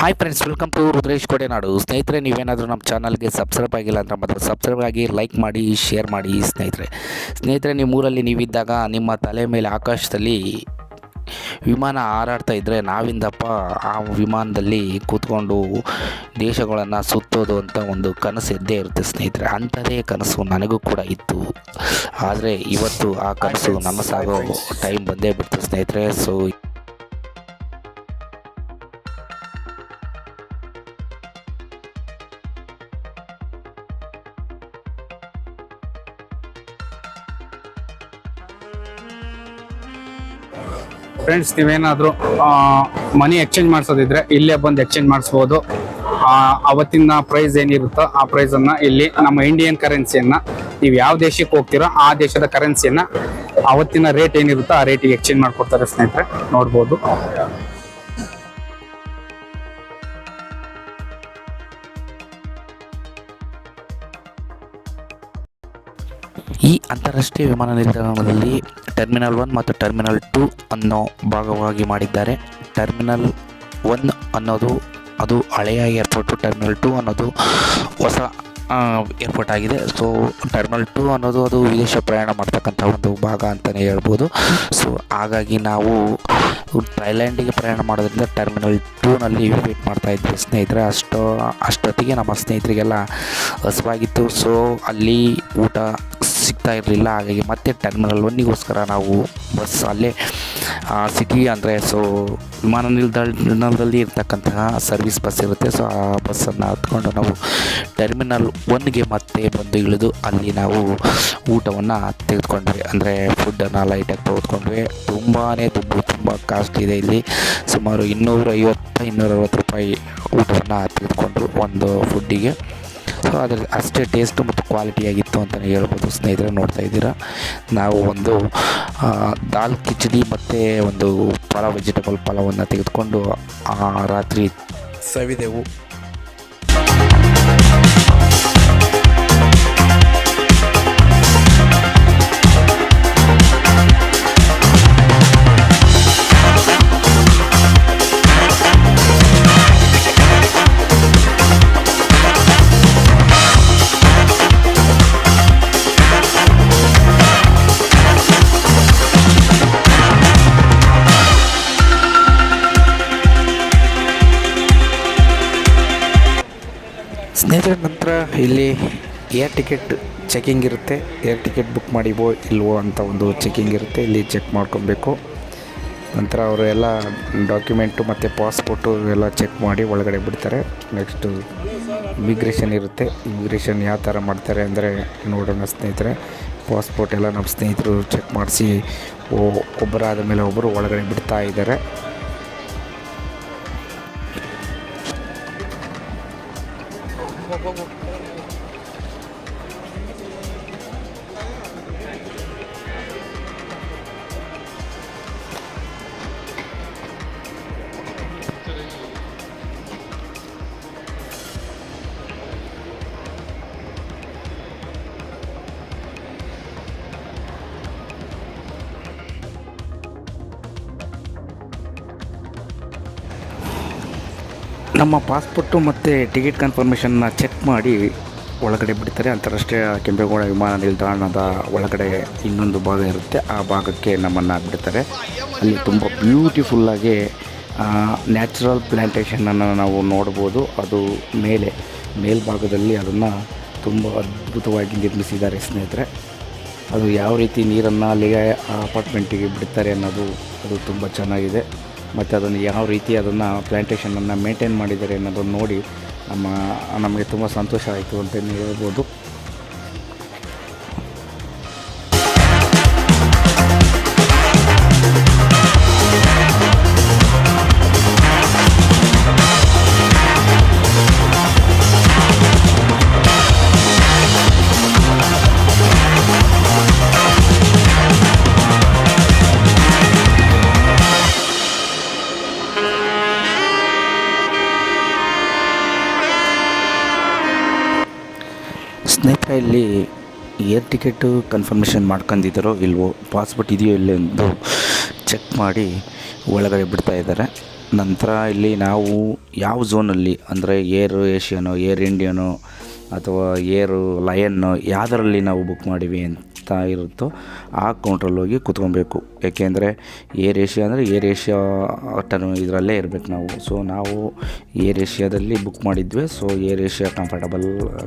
Hi friends welcome to Rudresh Kodenadu ಸ್ನೇಹಿತರೆ ನೀವೇನಾದರೂ ನಮ್ಮ ಚಾನಲ್ಗೆ ಸಬ್ಸ್ಕ್ರೈಬ್ ಆಗಿಲ್ಲ ಅಂದರೆ ಮಾತ್ರ ಸಬ್ಸ್ಕ್ರೈಬ್ ಆಗಿ ಲೈಕ್ ಮಾಡಿ ಶೇರ್ ಮಾಡಿ ಸ್ನೇಹಿತರೆ. ಸ್ನೇಹಿತರೆ ನಿಮ್ಮೂರಲ್ಲಿ ನೀವಿದ್ದಾಗ ನಿಮ್ಮ ತಲೆ ಮೇಲೆ ಆಕಾಶದಲ್ಲಿ ವಿಮಾನ ಹಾರಾಡ್ತಾ ಇದ್ದರೆ ನಾವಿಂದಪ್ಪ ಆ ವಿಮಾನದಲ್ಲಿ ಕೂತ್ಕೊಂಡು ದೇಶಗಳನ್ನು ಸುತ್ತೋದು ಅಂತ ಒಂದು ಕನಸು ಇದ್ದೇ ಇರುತ್ತೆ ಸ್ನೇಹಿತರೆ. ಅಂಥದೇ ಕನಸು ನನಗೂ ಕೂಡ ಇತ್ತು. ಆದರೆ ಇವತ್ತು ಆ ಕನಸು ನಮಸಾಗೋ ಟೈಮ್ ಬಂದೇ ಬಿಡ್ತು ಸ್ನೇಹಿತರೆ. ಸೊ ಫ್ರೆಂಡ್ಸ್ ನೀವೇನಾದರೂ ಮನಿ ಎಕ್ಸ್ಚೇಂಜ್ ಮಾಡಿಸೋದಿದ್ರೆ ಇಲ್ಲೇ ಬಂದು ಎಕ್ಸ್ಚೇಂಜ್ ಮಾಡಿಸ್ಬೋದು. ಅವತ್ತಿನ ಪ್ರೈಸ್ ಏನಿರುತ್ತೋ ಆ ಪ್ರೈಸನ್ನು ಇಲ್ಲಿ ನಮ್ಮ ಇಂಡಿಯನ್ ಕರೆನ್ಸಿಯನ್ನು ನೀವು ಯಾವ ದೇಶಕ್ಕೆ ಹೋಗ್ತೀರೋ ಆ ದೇಶದ ಕರೆನ್ಸಿಯನ್ನು ಅವತ್ತಿನ ರೇಟ್ ಏನಿರುತ್ತೋ ಆ ರೇಟಿಗೆ ಎಕ್ಸ್ಚೇಂಜ್ ಮಾಡಿಕೊಡ್ತಾರೆ ಸ್ನೇಹಿತರೆ. ನೋಡ್ಬೋದು. ಈ ಅಂತಾರಾಷ್ಟ್ರೀಯ ವಿಮಾನ ನಿಲ್ದಾಣದಲ್ಲಿ ಟರ್ಮಿನಲ್ ಒನ್ ಮತ್ತು ಟರ್ಮಿನಲ್ ಟು ಅನ್ನೋ ಭಾಗವಾಗಿ ಮಾಡಿದ್ದಾರೆ. ಟರ್ಮಿನಲ್ ಒನ್ ಅನ್ನೋದು ಅದು ಹಳೆಯ ಏರ್ಪೋರ್ಟು, ಟರ್ಮಿನಲ್ ಟು ಅನ್ನೋದು ಹೊಸ ಏರ್ಪೋರ್ಟ್ ಆಗಿದೆ. ಸೊ ಟರ್ಮಿನಲ್ ಟು ಅನ್ನೋದು ಅದು ವಿದೇಶ ಪ್ರಯಾಣ ಮಾಡ್ತಕ್ಕಂಥ ಒಂದು ಭಾಗ ಅಂತಲೇ ಹೇಳ್ಬೋದು. ಸೊ ಹಾಗಾಗಿ ನಾವು ಥೈಲ್ಯಾಂಡಿಗೆ ಪ್ರಯಾಣ ಮಾಡೋದ್ರಿಂದ ಟರ್ಮಿನಲ್ ಟೂನಲ್ಲಿ ವೇಟ್ ಮಾಡ್ತಾ ಇದ್ವಿ ಸ್ನೇಹಿತರೆ. ಅಷ್ಟು, ಅಷ್ಟೊತ್ತಿಗೆ ನಮ್ಮ ಸ್ನೇಹಿತರಿಗೆಲ್ಲ ಹಸುವಾಗಿತ್ತು. ಸೊ ಅಲ್ಲಿ ಊಟ ಸಿಗ್ತಾ ಇರಲಿಲ್ಲ, ಹಾಗಾಗಿ ಮತ್ತೆ ಟರ್ಮಿನಲ್ ಒನ್ನಿಗೋಸ್ಕರ ನಾವು ಬಸ್ ಅಲ್ಲೇ ಸಿಟಿ ಅಂದರೆ ಸೊ ವಿಮಾನ ನಿಲ್ದಾಣದಲ್ಲಿ ಇರ್ತಕ್ಕಂತಹ ಸರ್ವಿಸ್ ಬಸ್ ಇರುತ್ತೆ. ಸೊ ಆ ಬಸ್ಸನ್ನು ಹತ್ಕೊಂಡು ನಾವು ಟರ್ಮಿನಲ್ ಒನ್ಗೆ ಮತ್ತೆ ಬಂದು ಇಳಿದು ಅಲ್ಲಿ ನಾವು ಊಟವನ್ನು ತೆಗೆದುಕೊಂಡ್ವಿ. ಅಂದರೆ ಫುಡ್ಡನ್ನು ಲೈಟಾಗಿ ತೆಗೆದುಕೊಂಡ್ವಿ ತುಂಬಾ ತುಂಬ ತುಂಬ ಕಾಸ್ಟ್ಲಿ ಇದೆ ಇಲ್ಲಿ. ಸುಮಾರು ಇನ್ನೂರೈವತ್ತು ಇನ್ನೂರ ಅರವತ್ತು ರೂಪಾಯಿ ಊಟವನ್ನು ತೆಗೆದುಕೊಂಡ್ರು ಒಂದು ಫುಡ್ಡಿಗೆ ಸೊ, ಅದರಲ್ಲಿ ಅಷ್ಟೇ ಟೇಸ್ಟು ಮತ್ತು ಕ್ವಾಲಿಟಿಯಾಗಿತ್ತು ಅಂತಲೇ ಹೇಳ್ಬೋದು. ಸ್ನೇಹಿತರೆ, ನೋಡ್ತಾ ಇದ್ದೀರಾ? ನಾವು ಒಂದು ದಾಲ್ ಕಿಚಡಿ ಮತ್ತು ಒಂದು ಫಲ ವೆಜಿಟೇಬಲ್ ಪಲಾವನ್ನು ತೆಗೆದುಕೊಂಡು ರಾತ್ರಿ ಸವಿದೆವು. ಸ್ನೇಹಿತರ, ನಂತರ ಇಲ್ಲಿ ಏರ್ ಟಿಕೆಟ್ ಚೆಕಿಂಗ್ ಇರುತ್ತೆ. ಏರ್ ಟಿಕೆಟ್ ಬುಕ್ ಮಾಡಿವೋ ಇಲ್ವೋ ಅಂತ ಒಂದು ಚೆಕಿಂಗ್ ಇರುತ್ತೆ. ಇಲ್ಲಿ ಚೆಕ್ ಮಾಡ್ಕೊಬೇಕು. ನಂತರ ಅವರು ಎಲ್ಲ ಡಾಕ್ಯುಮೆಂಟು ಮತ್ತು ಪಾಸ್ಪೋರ್ಟು ಎಲ್ಲ ಚೆಕ್ ಮಾಡಿ ಒಳಗಡೆ ಬಿಡ್ತಾರೆ. ನೆಕ್ಸ್ಟು ಇಮಿಗ್ರೇಷನ್ ಇರುತ್ತೆ. ಇಮಿಗ್ರೇಷನ್ ಯಾವ ಥರ ಮಾಡ್ತಾರೆ ಅಂದರೆ ನೋಡೋಣ ಸ್ನೇಹಿತರೆ. ಪಾಸ್ಪೋರ್ಟ್ ಎಲ್ಲ ನಮ್ಮ ಸ್ನೇಹಿತರು ಚೆಕ್ ಮಾಡಿಸಿ ಒಬ್ಬರಾದ ಮೇಲೆ ಒಬ್ಬರು ಒಳಗಡೆ ಬಿಡ್ತಾ ಇದ್ದಾರೆ. ನಮ್ಮ ಪಾಸ್ಪೋರ್ಟು ಮತ್ತು ಟಿಕೆಟ್ ಕನ್ಫರ್ಮೇಷನ್ನ ಚೆಕ್ ಮಾಡಿ ಒಳಗಡೆ ಬಿಡ್ತಾರೆ. ಅಂತಾರಾಷ್ಟ್ರೀಯ ಕೆಂಪೇಗೌಡ ವಿಮಾನ ನಿಲ್ದಾಣದ ಒಳಗಡೆ ಇನ್ನೊಂದು ಭಾಗ ಇರುತ್ತೆ. ಆ ಭಾಗಕ್ಕೆ ನಮ್ಮನ್ನು ಬಿಡ್ತಾರೆ. ಅಲ್ಲಿ ತುಂಬ ಬ್ಯೂಟಿಫುಲ್ಲಾಗಿ ನ್ಯಾಚುರಲ್ ಪ್ಲ್ಯಾಂಟೇಷನನ್ನು ನಾವು ನೋಡ್ಬೋದು. ಅದು ಮೇಲೆ, ಮೇಲ್ಭಾಗದಲ್ಲಿ ಅದನ್ನು ತುಂಬ ಅದ್ಭುತವಾಗಿ ನಿರ್ಮಿಸಿದ್ದಾರೆ ಸ್ನೇಹಿತರೆ. ಅದು ಯಾವ ರೀತಿ ನೀರನ್ನು ಅಲ್ಲಿಗೆ ಆ ಅಪಾರ್ಟ್ಮೆಂಟಿಗೆ ಬಿಡ್ತಾರೆ ಅನ್ನೋದು, ಅದು ತುಂಬ ಚೆನ್ನಾಗಿದೆ. ಮತ್ತು ಅದನ್ನು ಯಾವ ರೀತಿ ಅದನ್ನು ಪ್ಲ್ಯಾಂಟೇಷನನ್ನು ಮೇಂಟೈನ್ ಮಾಡಿದ್ದಾರೆ ಅನ್ನೋದನ್ನು ನೋಡಿ ನಮ್ಮ, ನಮಗೆ ತುಂಬ ಸಂತೋಷ ಆಯಿತು ಅಂತಲೇ ಹೇಳ್ಬೋದು. ಸ್ನೇಹಿತರೆ ಇಲ್ಲಿ ಏರ್ ಟಿಕೆಟು ಕನ್ಫರ್ಮೇಷನ್ ಮಾಡ್ಕೊಂಡಿದ್ದಾರೋ ಇಲ್ವೋ, ಪಾಸ್ಪೋರ್ಟ್ ಇದೆಯೋ ಇಲ್ಲ ಎಂದು ಚೆಕ್ ಮಾಡಿ ಒಳಗಡೆ ಬಿಡ್ತಾ ಇದ್ದಾರೆ. ನಂತರ ಇಲ್ಲಿ ನಾವು ಯಾವ ಝೋನಲ್ಲಿ ಅಂದರೆ ಏರ್ ಏಷ್ಯನೋ, ಏರ್ ಇಂಡಿಯನೋ, ಅಥವಾ ಏರು ಲಯನ್ನೋ, ಯಾವುದರಲ್ಲಿ ನಾವು ಬುಕ್ ಮಾಡಿವಿ ಅಂತ ಇರುತ್ತೋ ಆ ಕೌಂಟ್ರಲ್ಲಿ ಹೋಗಿ ಕೂತ್ಕೊಬೇಕು. ಏಕೆಂದರೆ ಏರ್ ಏಷ್ಯಾ ಅಂದರೆ ಏರ್ ಏಷ್ಯಾ ಟರ್ಮ್ ಇದರಲ್ಲೇ ಇರಬೇಕು ನಾವು. ಸೊ ನಾವು ಏರ್ ಏಷ್ಯಾದಲ್ಲಿ ಬುಕ್ ಮಾಡಿದ್ವಿ. So Air Asia comfortable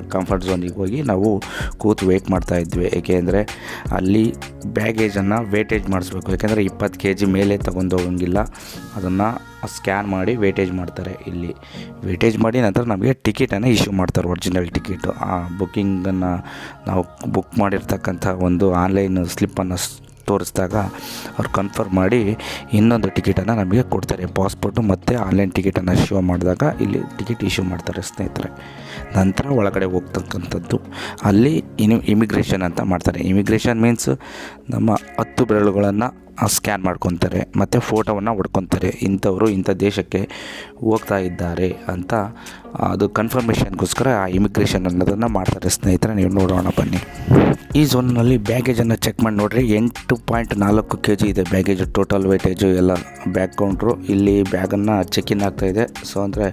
comfort ಝೋನಿಗೆ ಹೋಗಿ ನಾವು ಕೂತು ವೇಟ್ ಮಾಡ್ತಾ ಇದ್ವಿ. ಏಕೆಂದರೆ ಅಲ್ಲಿ ಬ್ಯಾಗೇಜನ್ನು ವೇಟೇಜ್ ಮಾಡಿಸ್ಬೇಕು. ಏಕೆಂದರೆ ಇಪ್ಪತ್ತು ಕೆ ಜಿ ಮೇಲೆ ತಗೊಂಡು ಹೋಗಂಗಿಲ್ಲ. ಅದನ್ನು ಸ್ಕ್ಯಾನ್ ಮಾಡಿ ವೇಟೇಜ್ ಮಾಡ್ತಾರೆ ಇಲ್ಲಿ. ವೇಟೇಜ್ ಮಾಡಿ ನಂತರ ನಮಗೆ ಟಿಕೆಟನ್ನು ಇಶ್ಯೂ ಮಾಡ್ತಾರೆ ಒರಿಜಿನಲ್ ಟಿಕೆಟು ಆ ಬುಕ್ಕಿಂಗನ್ನು ನಾವು ಬುಕ್ ಮಾಡಿರ್ತಕ್ಕಂಥ ಒಂದು ಆನ್ಲೈನ್ ಸ್ಲಿಪ್ಪನ್ನು ತೋರಿಸಿದಾಗ ಅವ್ರು ಕನ್ಫರ್ಮ್ ಮಾಡಿ ಇನ್ನೊಂದು ಟಿಕೆಟನ್ನು ನಮಗೆ ಕೊಡ್ತಾರೆ. ಪಾಸ್ಪೋರ್ಟು ಮತ್ತು ಆನ್ಲೈನ್ ಟಿಕೆಟನ್ನು ಶೋ ಮಾಡಿದಾಗ ಇಲ್ಲಿ ಟಿಕೆಟ್ ಇಶ್ಯೂ ಮಾಡ್ತಾರೆ ಸ್ನೇಹಿತರೆ. ನಂತರ ಒಳಗಡೆ ಹೋಗ್ತಕ್ಕಂಥದ್ದು. ಅಲ್ಲಿ ಇನ್ನು ಇಮಿಗ್ರೇಷನ್ ಅಂತ ಮಾಡ್ತಾರೆ. ಇಮಿಗ್ರೇಷನ್ ಮೀನ್ಸ್ ನಮ್ಮ ಹತ್ತು ಬೆರಳುಗಳನ್ನು ಸ್ಕ್ಯಾನ್ ಮಾಡ್ಕೊತಾರೆ. ಮತ್ತು ಫೋಟೋವನ್ನು ಹೊಡ್ಕೊತಾರೆ. ಇಂಥವರು ಇಂಥ ದೇಶಕ್ಕೆ ಹೋಗ್ತಾ ಇದ್ದಾರೆ ಅಂತ ಅದು ಕನ್ಫರ್ಮೇಷನ್ಗೋಸ್ಕರ ಆ ಇಮಿಗ್ರೇಷನ್ ಅನ್ನೋದನ್ನು ಮಾಡ್ತಾರೆ. ಸ್ನೇಹಿತರೆ, ನೀವು ನೋಡೋಣ ಬನ್ನಿ. ಈ ಝೋನ್ನಲ್ಲಿ ಬ್ಯಾಗೇಜನ್ನು ಚೆಕ್ ಮಾಡಿ ನೋಡ್ರಿ. ಎಂಟು ಪಾಯಿಂಟ್ ನಾಲ್ಕು ಕೆ ಜಿ ಇದೆ ಬ್ಯಾಗೇಜ್ ಟೋಟಲ್ ವೇಟೇಜು ಎಲ್ಲ ಬ್ಯಾಗ್ ಕೌಂಟ್ರು ಇಲ್ಲಿ ಬ್ಯಾಗನ್ನು ಇನ್ ಆಗ್ತಾಯಿದೆ ಸೊ ಅಂದರೆ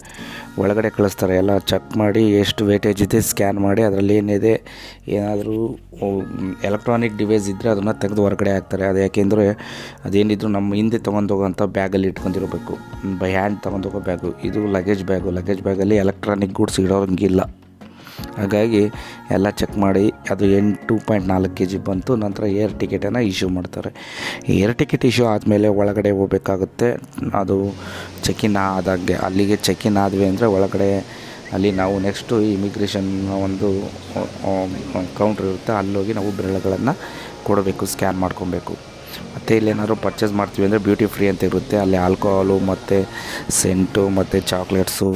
ಒಳಗಡೆ ಕಳಿಸ್ತಾರೆ. ಎಲ್ಲ ಚೆಕ್ ಮಾಡಿ ಎಷ್ಟು ವೇಟೇಜ್ ಇದೆ ಸ್ಕ್ಯಾನ್ ಮಾಡಿ ಅದರಲ್ಲಿ ಏನಿದೆ, ಏನಾದರೂ ಎಲೆಕ್ಟ್ರಾನಿಕ್ ಡಿವೈಸ್ ಇದ್ದರೆ ಅದನ್ನು ತೆಗೆದು ಹೊರಗಡೆ ಹಾಕ್ತಾರೆ. ಅದು ಯಾಕೆಂದರೆ ಅದೇನಿದ್ರು ನಮ್ಮ ಹಿಂದೆ ತೊಗೊಂಡೋಗೋಂಥ ಬ್ಯಾಗಲ್ಲಿ ಇಟ್ಕೊಂಡಿರಬೇಕು. ಬೈ ಹ್ಯಾಂಡ್ ತೊಗೊಂಡು ಹೋಗೋ ಬ್ಯಾಗು, ಇದು ಲಗೇಜ್ ಬ್ಯಾಗು ಲಗೇಜ್ ಬ್ಯಾಗಲ್ಲಿ ಎಲೆಕ್ಟ್ರಾನಿಕ್ ಗೂಡ್ಸ್ ಇಡೋಂಗಿಲ್ಲ ಹಾಗಾಗಿ ಎಲ್ಲ ಚೆಕ್ ಮಾಡಿ, ಅದು ಎಂಟು ಪಾಯಿಂಟ್ ನಾಲ್ಕು ಕೆ ಜಿ ಬಂತು, ನಂತರ ಏರ್ ಟಿಕೆಟನ್ನು ಇಶ್ಯೂ ಮಾಡ್ತಾರೆ. ಏರ್ ಟಿಕೆಟ್ ಇಶ್ಯೂ ಆದಮೇಲೆ ಒಳಗಡೆ ಹೋಗಬೇಕಾಗುತ್ತೆ. ಅದು ಚೆಕಿನ್ ಆದಾಗೆ, ಅಲ್ಲಿಗೆ ಚೆಕಿನ್ ಆದ್ವಿ ಅಂದರೆ ಒಳಗಡೆ ಅಲ್ಲಿ ನಾವು ನೆಕ್ಸ್ಟು ಇಮಿಗ್ರೇಷನ್ ಒಂದು ಕೌಂಟ್ರ್ ಇರುತ್ತೆ, ಅಲ್ಲೋಗಿ ನಾವು ಬೆರಳುಗಳನ್ನು ಕೊಡಬೇಕು ಸ್ಕ್ಯಾನ್ ಮಾಡ್ಕೊಬೇಕು. ಮತ್ತು ಇಲ್ಲೇನಾದ್ರು ಪರ್ಚೇಸ್ ಮಾಡ್ತೀವಿ ಅಂದರೆ ಬ್ಯೂಟಿ ಫ್ರೀ ಅಂತ ಇರುತ್ತೆ. ಅಲ್ಲಿ ಆಲ್ಕೋಹಾಲು ಮತ್ತು ಸೆಂಟು ಮತ್ತು ಚಾಕ್ಲೇಟ್ಸು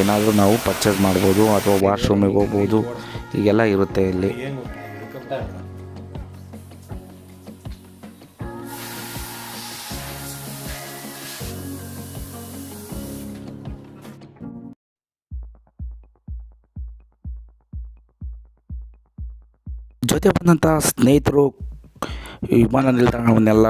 ಏನಾದರೂ ನಾವು ಪರ್ಚೇಸ್ ಮಾಡ್ಬೋದು ಅಥವಾ ವಾಶ್ರೂಮಿಗೆ ಹೋಗ್ಬೋದು. ಹೀಗೆಲ್ಲ ಇರುತ್ತೆ ಇಲ್ಲಿ. ಜೊತೆ ಬಂದಂಥ ಸ್ನೇಹಿತರು ವಿಮಾನ ನಿಲ್ದಾಣವನ್ನೆಲ್ಲ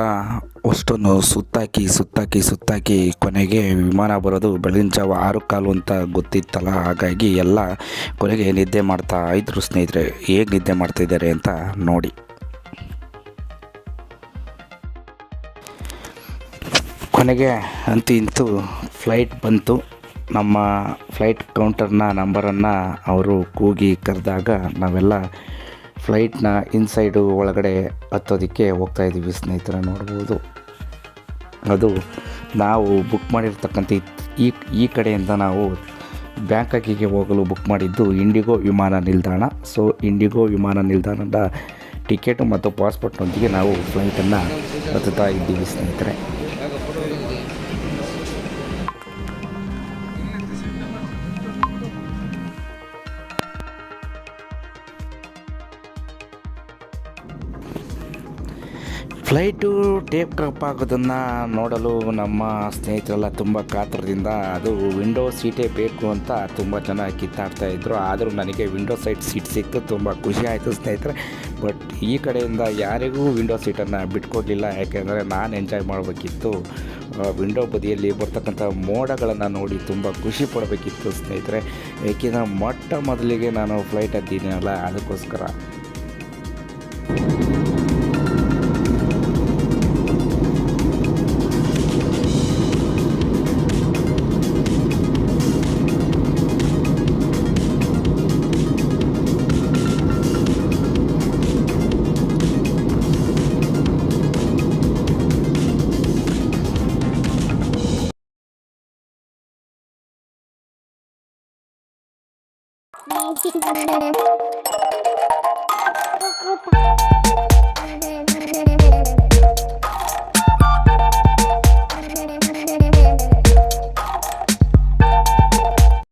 ಅಷ್ಟೊಂದು ಸುತ್ತಾಕಿ ಸುತ್ತಾಕಿ ಸುತ್ತಾಕಿ ಕೊನೆಗೆ ವಿಮಾನ ಬರೋದು ಬೆಳಗಿನ ಜಾವ ಆರು ಕಾಲು ಅಂತ ಗೊತ್ತಿತ್ತಲ್ಲ. ಹಾಗಾಗಿ ಎಲ್ಲ ಕೊನೆಗೆ ನಿದ್ದೆ ಮಾಡ್ತಾ ಇದ್ರು ಸ್ನೇಹಿತರೆ. ಹೇಗೆ ನಿದ್ದೆ ಮಾಡ್ತಿದ್ದಾರೆ ಅಂತ ನೋಡಿ. ಕೊನೆಗೆ ಅಂತೂ ಇಂತು ಫ್ಲೈಟ್ ಬಂತು. ನಮ್ಮ ಫ್ಲೈಟ್ ಕೌಂಟರ್ನ ನಂಬರನ್ನು ಅವರು ಕೂಗಿ ಕರೆದಾಗ ನಾವೆಲ್ಲ ಫ್ಲೈಟ್ನ ಇನ್ಸೈಡು ಒಳಗಡೆ ಹತ್ತೋದಕ್ಕೆ ಹೋಗ್ತಾ ಇದ್ದೀವಿ ಸ್ನೇಹಿತರ, ನೋಡ್ಬೋದು. ಅದು ನಾವು ಬುಕ್ ಮಾಡಿರ್ತಕ್ಕಂಥ ಈ ಈ ಕಡೆಯಿಂದ ನಾವು ಬ್ಯಾಂಕಾಕಿಗೆ ಹೋಗಲು ಬುಕ್ ಮಾಡಿದ್ದು ಇಂಡಿಗೋ ವಿಮಾನ ನಿಲ್ದಾಣ. ಸೊ, ಇಂಡಿಗೋ ವಿಮಾನ ನಿಲ್ದಾಣದ ಟಿಕೆಟು ಮತ್ತು ಪಾಸ್ಪೋರ್ಟ್ನೊಂದಿಗೆ ನಾವು ಫ್ಲೈಟನ್ನು ಹತ್ತುತ್ತಾ ಇದ್ದೀವಿ ಸ್ನೇಹಿತರೆ. ಫ್ಲೈಟು ಟೇಪ್ ಕಪ್ ಆಗೋದನ್ನು ನೋಡಲು ನಮ್ಮ ಸ್ನೇಹಿತರೆಲ್ಲ ತುಂಬ ಕಾತರದಿಂದ ಅದು ವಿಂಡೋ ಸೀಟೇ ಬೇಕು ಅಂತ ತುಂಬ ಜನ ಕಿತ್ತಾಡ್ತಾ ಇದ್ದರು ಆದರೂ ನನಗೆ ವಿಂಡೋ ಸೈಡ್ ಸೀಟ್ ಸಿಕ್ತು. ತುಂಬ ಖುಷಿ ಆಯಿತು ಸ್ನೇಹಿತರೆ. ಬಟ್ ಈ ಕಡೆಯಿಂದ ಯಾರಿಗೂ ವಿಂಡೋ ಸೀಟನ್ನು ಬಿಟ್ಕೊಡ್ಲಿಲ್ಲ. ಯಾಕೆಂದರೆ ನಾನು ಎಂಜಾಯ್ ಮಾಡಬೇಕಿತ್ತು. ವಿಂಡೋ ಬದಿಯಲ್ಲಿ ಬರ್ತಕ್ಕಂಥ ಮೋಡಗಳನ್ನು ನೋಡಿ ತುಂಬ ಖುಷಿ ಪಡಬೇಕಿತ್ತು ಸ್ನೇಹಿತರೆ. ಏಕೆಂದರೆ ಮೊಟ್ಟ ಮೊದಲಿಗೆ ನಾನು ಫ್ಲೈಟ್ ಹತ್ತಿದ್ದೀನಲ್ಲ ಅದಕ್ಕೋಸ್ಕರ. Thank you.